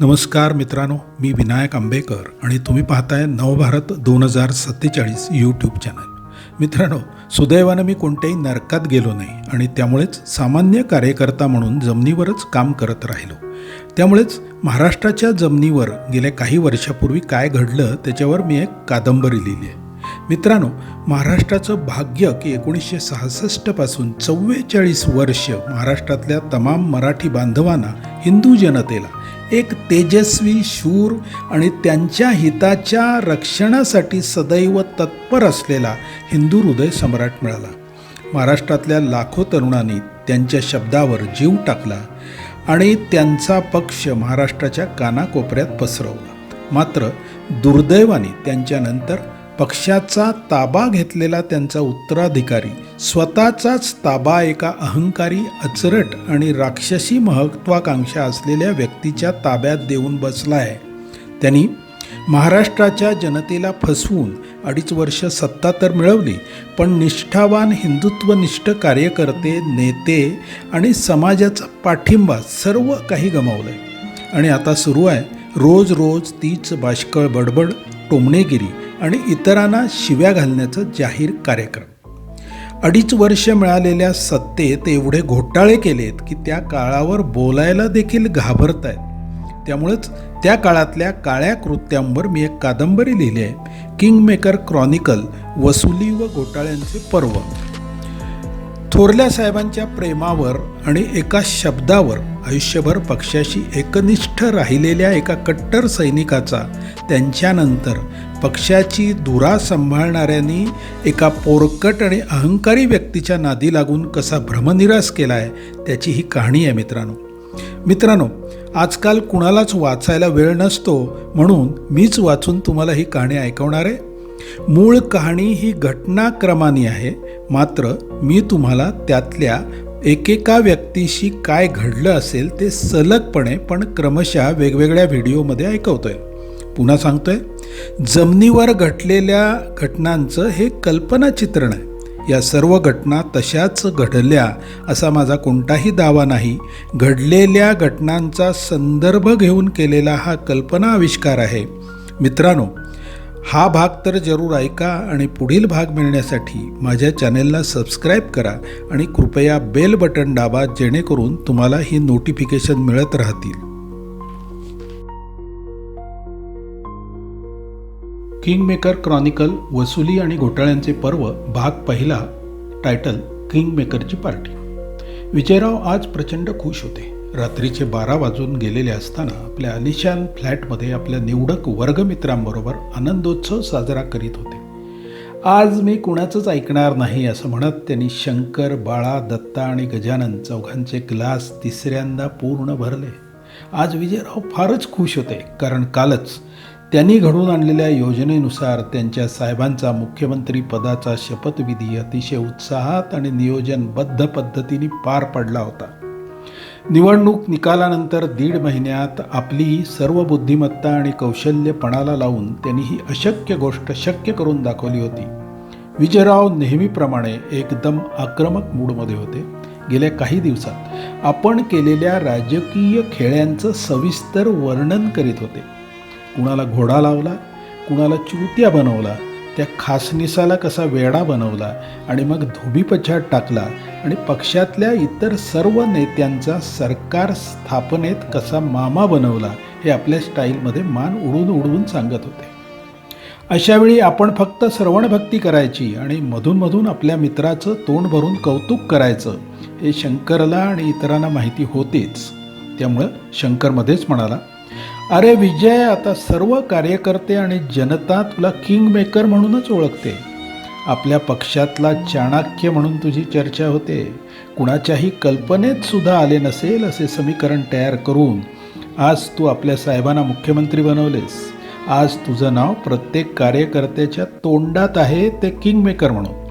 नमस्कार मित्रांनो मी विनायक आंबेकर आणि तुम्ही पाहताय नवभारत दोन हजार सत्तेचाळीस यूट्यूब चॅनल मित्रांनो सुदैवानं मी कोणत्याही नरकात गेलो नाही आणि त्यामुळेच सामान्य कार्यकर्ता म्हणून जमिनीवरच काम करत राहिलो. त्यामुळेच महाराष्ट्राच्या जमिनीवर गेल्या काही वर्षापूर्वी काय घडलं त्याच्यावर मी एक कादंबरी लिहिली आहे. मित्रांनो महाराष्ट्राचं भाग्य की एकोणीसशे सहासष्टपासून चव्वेचाळीस वर्ष महाराष्ट्रातल्या तमाम मराठी बांधवांना हिंदू जनतेला एक तेजस्वी शूर आणि त्यांच्या हिताच्या रक्षणासाठी सदैव तत्पर असलेला हिंदू हृदय सम्राट मिळाला. महाराष्ट्रातल्या लाखो तरुणांनी त्यांच्या शब्दावर जीव टाकला आणि त्यांचा पक्ष महाराष्ट्राच्या कानाकोपऱ्यात पसरवला. मात्र दुर्दैवाने त्यांच्यानंतर पक्षाचा ताबा घेतलेला त्यांचा उत्तराधिकारी स्वतःचाच ताबा एका अहंकारी अचरट आणि राक्षसी महत्वाकांक्षा असलेल्या व्यक्तीच्या ताब्यात देऊन बसला आहे त्यांनी महाराष्ट्राच्या जनतेला फसवून अडीच वर्ष सत्ता तर मिळवली पण निष्ठावान हिंदुत्वनिष्ठ कार्यकर्ते नेते आणि समाजाचा पाठिंबा सर्व काही गमावलं आणि आता सुरू आहे रोज रोज तीच बाष्कळ बडबड टोमणेगिरी आणि इतरांना शिव्या घालण्याचं जाहीर कार्यक्रम. अडीच वर्ष मिळालेल्या सत्तेत एवढे घोटाळे केलेत की त्या काळावर बोलायला देखील घाबरत आहेत त्यामुळंच त्या काळातल्या काळ्या कृत्यांवर मी एक कादंबरी लिहिली आहे किंगमेकर क्रॉनिकल वसुली व घोटाळ्यांचे पर्व. थोरल्या साहेबांच्या प्रेमावर आणि एका शब्दावर आयुष्यभर पक्षाशी एकनिष्ठ राहिलेल्या एका कट्टर सैनिकाचा त्यांच्यानंतर पक्षाची धुरा सांभाळणाऱ्यांनी एका पोरकट आणि अहंकारी व्यक्तीच्या नादी लागून कसा भ्रमनिरास केला आहे त्याची ही कहाणी आहे मित्रांनो. मित्रांनो आजकाल कुणालाच वाचायला वेळ नसतो म्हणून मीच वाचून तुम्हाला ही कहाणी ऐकवणार आहे. मूळ कहाणी ही घटनाक्रमाने आहे मात्र मी तुम्हाला त्यातल्या एकेका व्यक्तीशी काय घडलं असेल ते सलगपणे पण क्रमशः वेगवेगळ्या व्हिडिओमध्ये ऐकवतोय. पुन्हा सांगतोय. जमिनीवर घटलेल्या घटनांचं हे कल्पनाचित्रण आहे. या सर्व घटना तशाच घडल्या असा माझा कोणताही दावा नाही. घडलेल्या घटनांचा संदर्भ घेऊन केलेला हा कल्पना आविष्कार आहे. मित्रांनो हा भाग तर जरूर ऐका आणि पुढील भाग मिळण्यासाठी माझ्या चॅनेलला सबस्क्राईब करा आणि कृपया बेल बटन दाबा जेणेकरून तुम्हाला ही नोटिफिकेशन मिळत राहतील. किंगमेकर क्रॉनिकल वसुली आणि घोटाळ्यांचे पर्व भाग पहिला टायटल किंगमेकरची पार्टी विजयराव आज प्रचंड खुश होते. रात्रीचे बारा वाजून गेलेले असताना आपल्या अलिशान फ्लॅटमध्ये आपल्या निवडक वर्गमित्रांबरोबर आनंदोत्सव साजरा करीत होते. आज मी कुणाचंच ऐकणार नाही असं म्हणत त्यांनी शंकर बाळा दत्ता आणि गजानन चौघांचे ग्लास तिसऱ्यांदा पूर्ण भरले. आज विजयराव फारच खुश होते कारण कालच त्यांनी घडवून आणलेल्या योजनेनुसार त्यांच्या साहेबांचा मुख्यमंत्री पदाचा शपथविधी अतिशय उत्साहात आणि नियोजनबद्ध पद्धतीने पार पडला होता. निवडणूक निकालानंतर दीड महिन्यात आपली सर्व बुद्धिमत्ता आणि कौशल्य पणाला लावून त्यांनी ही अशक्य गोष्ट शक्य करून दाखवली होती. विजयराव नेहमीप्रमाणे एकदम आक्रमक मूडमध्ये होते. गेल्या काही दिवसात आपण केलेल्या राजकीय खेळ्यांचं सविस्तर वर्णन करीत होते. कुणाला घोडा लावला कुणाला चुरत्या बनवला त्या खासनिसाला कसा वेडा बनवला आणि मग धोबीपछाड टाकला आणि पक्षातल्या इतर सर्व नेत्यांचा सरकार स्थापनेत कसा मामा बनवला हे आपल्या स्टाईलमध्ये मान उडून उडवून सांगत होते. अशावेळी आपण फक्त श्रवणभक्ती करायची आणि मधून आपल्या मित्राचं तोंड भरून कौतुक करायचं हे शंकरला आणि इतरांना माहिती होतेच. त्यामुळं शंकरमध्येच म्हणाला अरे विजय आता सर्व कार्यकर्ते आणि जनता तुला किंग मेकर म्हणूनच ओळखते. आपल्या पक्षातला चाणक्य म्हणून तुझी चर्चा होते. कुणाच्याही कल्पनेत सुद्धा आले नसेल असे समीकरण तयार करून. आज तू आपल्या साहेबांना मुख्यमंत्री बनवलेस. आज तुझं नाव प्रत्येक कार्यकर्त्याच्या तोंडात आहे ते किंग मेकर म्हणून.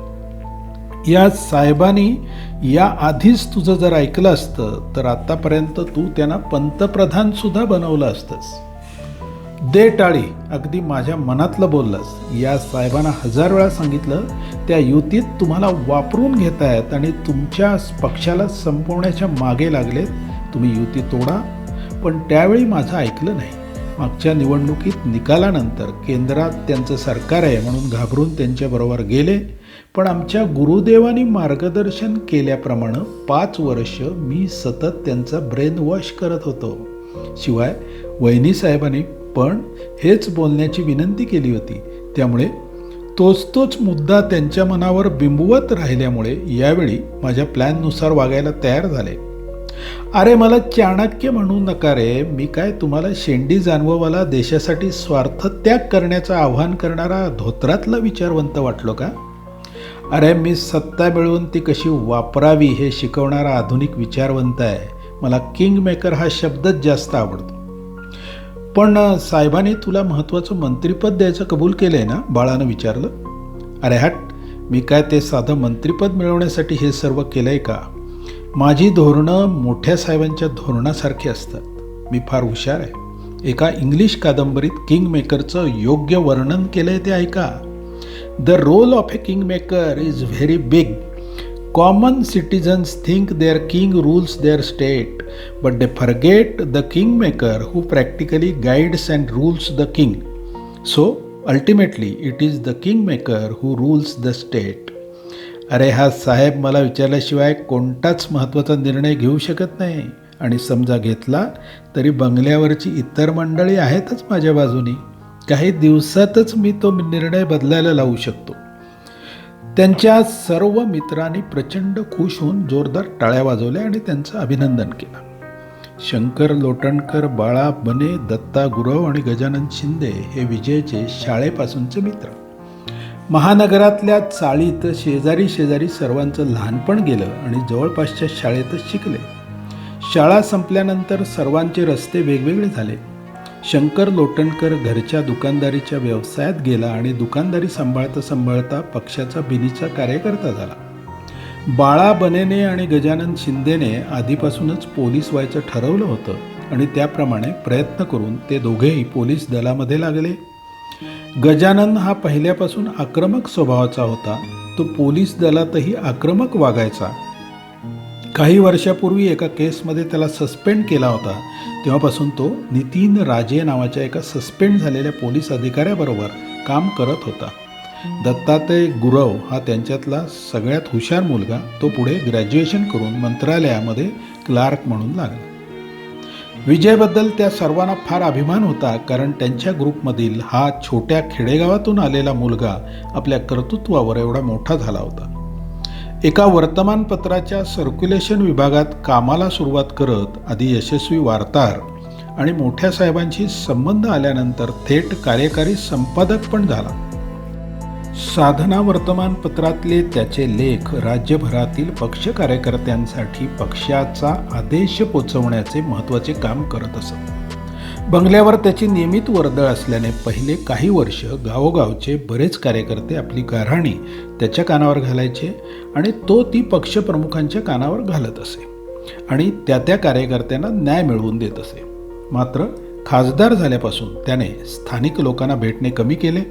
या साहेबांनी या आधीच तुझं जर ऐकलं असतं तर आतापर्यंत तू त्यांना पंतप्रधान सुद्धा बनवलं असतंस. दे टाळी अगदी माझ्या मनातलं बोललंस. या साहेबांना हजार वेळा सांगितलं त्या युतीत तुम्हाला वापरून घेतायत आणि तुमच्या पक्षाला संपवण्याच्या मागे लागलेत. तुम्ही युती तोडा. पण त्यावेळी माझं ऐकलं नाही. मागच्या निवडणुकीत निकालानंतर केंद्रात त्यांचं सरकार आहे म्हणून घाबरून त्यांच्याबरोबर गेले. पण आमच्या गुरुदेवांनी मार्गदर्शन केल्याप्रमाणे पाच वर्ष मी सतत त्यांचा ब्रेन वॉश करत होतो. शिवाय वहिनी साहेबांनी पण हेच बोलण्याची विनंती केली होती. त्यामुळे तोच तोच मुद्दा त्यांच्या मनावर बिंबवत राहिल्यामुळे यावेळी माझ्या प्लॅननुसार वागायला तयार झाले. अरे मला चाणक्य म्हणू नका रे. मी काय तुम्हाला शेंडी जानववाला देशासाठी स्वार्थ त्याग करण्याचं आव्हान करणारा धोत्रातला विचारवंत वाटलो का? अरे मी सत्ता मिळवून ती कशी वापरावी हे शिकवणारा आधुनिक विचारवंत आहे. मला किंग मेकर हा शब्दच जास्त आवडतो. पण साहेबाने साहेबांनी तुला महत्त्वाचं मंत्रिपद द्यायचं कबूल केलं आहे ना बाळानं विचारलं? अरे हट. मी काय ते साधं मंत्रिपद मिळवण्यासाठी हे सर्व केलं आहे का? माझी धोरणं मोठ्या साहेबांच्या धोरणासारखी असतात. मी फार हुशार आहे. एका इंग्लिश कादंबरीत किंग मेकरचं योग्य वर्णन केलं आहे ते ऐका. The role of a king maker is very big common citizens think their king rules their state but they forget the king maker who practically guides and rules the king so ultimately it is the king maker who rules the state अरे हा साहेब मला विचारल्याशिवाय कोणताच महत्त्वाचा निर्णय घेऊ शकत नाही. आणि समजा घेतला तरी बंगल्यावरची इतर मंडळी आहेतच माझ्या बाजूनी. काही दिवसातच मी तो निर्णय बदलायला लावू शकतो. त्यांच्या सर्व मित्रांनी प्रचंड खुश होऊन जोरदार टाळ्या वाजवल्या आणि त्यांचं अभिनंदन केलं. शंकर लोटणकर बाळा बने दत्ता गुरव आणि गजानन शिंदे हे विजयचे शाळेपासूनचे मित्र. महानगरातल्या चाळीत शेजारी शेजारी सर्वांचं लहानपण गेलं आणि जवळपासच्या शाळेतच शिकले. शाळा संपल्यानंतर सर्वांचे रस्ते वेगवेगळे झाले. शंकर लोटणकर घरच्या दुकानदारीच्या व्यवसायात गेला आणि दुकानदारी सांभाळता सांभाळता पक्षाचा बिनीचा कार्यकर्ता झाला. बाळा बनेने आणि गजानन शिंदेने आधीपासूनच पोलीस व्हायचं ठरवलं होतं आणि त्याप्रमाणे प्रयत्न करून ते दोघेही पोलीस दलामध्ये लागले. गजानन हा पहिल्यापासून आक्रमक स्वभावाचा होता. तो पोलीस दलातही आक्रमक वागायचा. काही वर्षापूर्वी एका केसमध्ये त्याला सस्पेंड केला होता. तेव्हापासून तो नितीन राजे नावाच्या एका सस्पेंड झालेल्या पोलीस अधिकाऱ्याबरोबर काम करत होता. दत्तात्रय गुरव हा त्यांच्यातला सगळ्यात हुशार मुलगा. तो पुढे ग्रॅज्युएशन करून मंत्रालयामध्ये क्लार्क म्हणून लागला. विजयबद्दल त्या सर्वांना फार अभिमान होता कारण त्यांच्या ग्रुपमधील हा छोट्या खेडेगावातून आलेला मुलगा आपल्या कर्तृत्वावर एवढा मोठा झाला होता. एका वर्तमानपत्राच्या सर्क्युलेशन विभागात कामाला सुरुवात करत आधी यशस्वी वार्ताहर आणि मोठ्या साहेबांशी संबंध आल्यानंतर थेट कार्यकारी संपादक पण झाला. साधना वर्तमानपत्रातले त्याचे लेख राज्यभरातील पक्ष कार्यकर्त्यांसाठी पक्षाचा आदेश पोचवण्याचे महत्त्वाचे काम करत असत. बंगल्यावर त्याची नियमित वर्दळ असल्याने पहिले काही वर्ष गावोगावचे बरेच कार्यकर्ते आपली गाऱ्हाणी त्याच्या कानावर घालायचे आणि तो ती पक्षप्रमुखांच्या कानावर घालत असे. आणि त्या त्या कार्यकर्त्यांना न्याय मिळवून देत असे. मात्र खासदार झाल्यापासून त्याने स्थानिक लोकांना भेटणे कमी केले.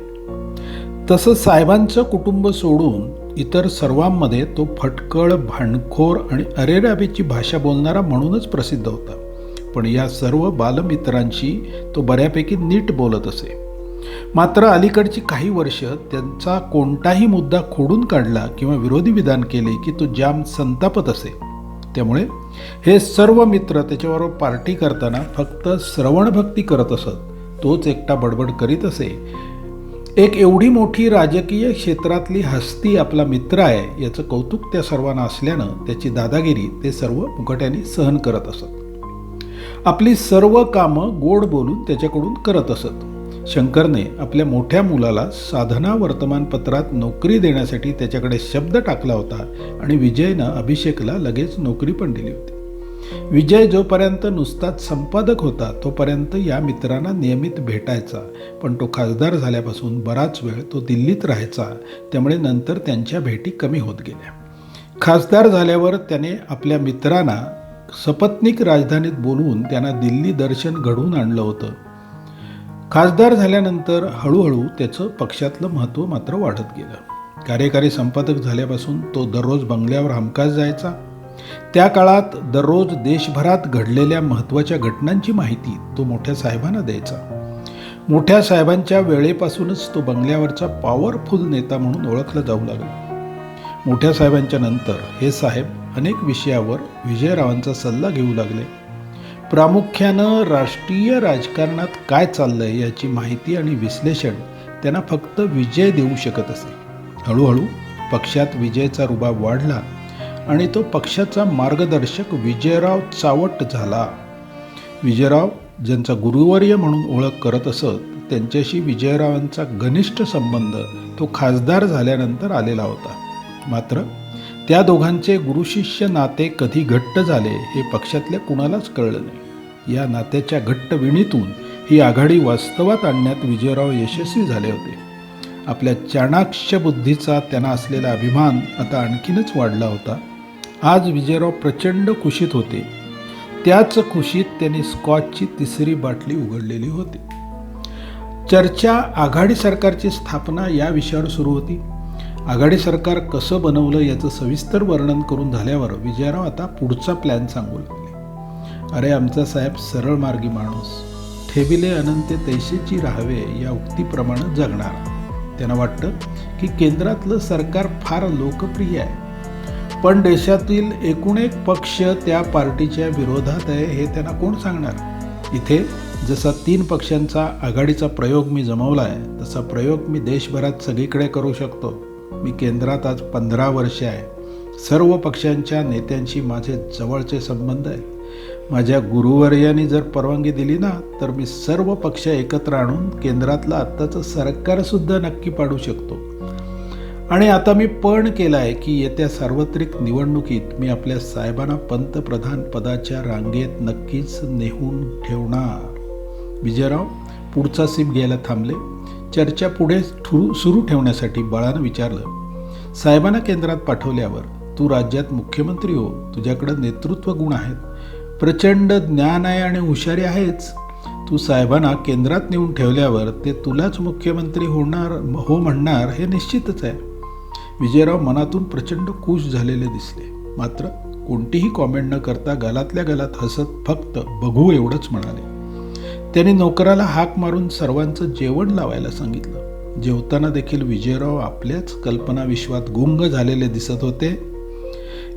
तसं साहेबांचं कुटुंब सोडून इतर सर्वांमध्ये तो फटकळ भांडखोर आणि अरेराबीची भाषा बोलणारा म्हणूनच प्रसिद्ध होता. पण या सर्व बालमित्रांशी तो बऱ्यापैकी नीट बोलत असे. मात्र अलीकडची काही वर्ष त्यांचा कोणताही मुद्दा खोडून काढला किंवा विरोधी विधान केले की तो जाम संतापत असे. त्यामुळे हे सर्व मित्र त्याच्याबरोबर पार्टी करताना फक्त श्रवणभक्ती करत असत. तोच एकटा बडबड करीत असे. एक एवढी मोठी राजकीय क्षेत्रातली हस्ती आपला मित्र आहे याचं कौतुक त्या सर्वांना असल्यानं त्याची दादागिरी ते सर्व मुकट्याने सहन करत असत. आपली सर्व कामं गोड बोलून त्याच्याकडून करत असत. शंकरने आपल्या मोठ्या मुलाला साधना वर्तमानपत्रात नोकरी देण्यासाठी त्याच्याकडे शब्द टाकला होता आणि विजयनं अभिषेकला लगेच नोकरी पण दिली होती. विजय जोपर्यंत नुसताच संपादक होता तोपर्यंत या मित्रांना नियमित भेटायचा. पण तो खासदार झाल्यापासून बराच वेळ तो दिल्लीत राहायचा. त्यामुळे नंतर त्यांच्या भेटी कमी होत गेल्या. खासदार झाल्यावर त्याने आपल्या मित्रांना सपत्नीक राजधानीत बोलवून त्यांना दिल्ली दर्शन घडवून आणलं होतं. खासदार झाल्यानंतर हळूहळू त्याचं पक्षातलं महत्त्व मात्र वाढत गेलं. कार्यकारी संपादक झाल्यापासून तो दररोज बंगल्यावर हमखास जायचा. त्या काळात दररोज देशभरात घडलेल्या महत्त्वाच्या घटनांची माहिती तो मोठ्या साहेबांना द्यायचा. मोठ्या साहेबांच्या वेळेपासूनच तो बंगल्यावरचा पॉवरफुल नेता म्हणून ओळखला जाऊ लागला. मोठ्या साहेबांच्या नंतर हे साहेब अनेक विषयावर विजयरावांचा सल्ला घेऊ लागले. प्रामुख्यानं राष्ट्रीय राजकारणात काय चाललंय याची माहिती आणि विश्लेषण त्यांना फक्त विजय देऊ शकत असे हळूहळू पक्षात विजयचा रुबाब वाढला आणि तो पक्षाचा मार्गदर्शक विजयराव चावट झाला. विजयराव ज्यांचा गुरुवर्य म्हणून ओळख करत असत त्यांच्याशी विजयरावांचा घनिष्ठ संबंध तो खासदार झाल्यानंतर आलेला होता. मात्र त्या दोघांचे गुरुशिष्य नाते कधी घट्ट झाले हे पक्षातल्या कुणालाच कळलं नाही. या नात्याच्या घट्ट विणीतून ही आघाडी वास्तवात आणण्यात विजयराव यशस्वी झाले होते. आपल्या चाणाक्ष बुद्धीचा त्यांना असलेला अभिमान आता आणखीनच वाढला होता. आज विजयराव प्रचंड खुशीत होते. त्याच खुशीत त्यांनी स्कॉचची तिसरी बाटली उघडलेली होती. चर्चा आघाडी सरकारची स्थापना या विषयावर सुरू होती. आघाडी सरकार कसं बनवलं याचं सविस्तर वर्णन करून झाल्यावर विजयराव आता पुढचा प्लॅन सांगू लागले. अरे आमचा साहेब सरळ मार्गी माणूस. ठेविले अनंते तैसेची राहावे या उक्तीप्रमाणे जगणार. त्यांना वाटतं की केंद्रातलं सरकार फार लोकप्रिय आहे. पण देशातील एकूण एक पक्ष त्या पार्टीच्या विरोधात आहे हे त्यांना कोण सांगणार? इथे जसा तीन पक्षांचा आघाडीचा प्रयोग मी जमवला आहे तसा प्रयोग मी देशभरात सगळीकडे करू शकतो. मी केंद्रात आज पंधरा वर्षे आहे. सर्व पक्षांच्या नेत्यांशी माझे जवळचे संबंध आहे माझ्या गुरुवर्याने जर परवानगी दिली ना तर मी सर्व पक्ष एकत्र आणून केंद्रातलं आत्ताचं सरकारसुद्धा नक्की पाडू शकतो. आणि आता मी पण केलं आहे की येत्या सार्वत्रिक निवडणुकीत मी आपल्या साहेबांना पंतप्रधान पदाच्या रांगेत नक्कीच नेहून ठेवणार. विजयराव पुढचा सीम घ्यायला थांबले. चर्चा पुढे सुरू ठेवण्यासाठी बाळानं विचारलं साहेबांना केंद्रात पाठवल्यावर तू राज्यात मुख्यमंत्री हो तुझ्याकडं नेतृत्व गुण आहेत. प्रचंड ज्ञान आहे आणि हुशारी आहेच. तू साहेबांना केंद्रात नेऊन ठेवल्यावर ते तुलाच मुख्यमंत्री होणार हो म्हणणार हे निश्चितच आहे. विजयराव मनातून प्रचंड खुश झालेले दिसले. मात्र कोणतीही कॉमेंट न करता गालातल्या गालात हसत फक्त बघू एवढंच म्हणाले. त्यांनी नोकराला हाक मारून सर्वांचं जेवण लावायला सांगितलं. जेवताना देखील विजयराव आपल्याच कल्पनाविश्वात गुंग झालेले दिसत होते.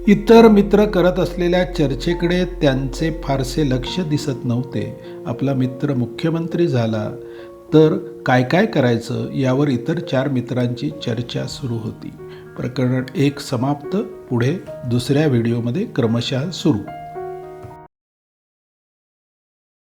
इतर मित्र करत असलेल्या चर्चेकडे त्यांचे फारसे लक्ष दिसत नव्हते. आपला मित्र मुख्यमंत्री झाला. तर काय काय करायचं यावर इतर चार मित्रांची चर्चा सुरू होती. प्रकरण एक समाप्त पुढे दुसऱ्या व्हिडिओमध्ये क्रमशः सुरू.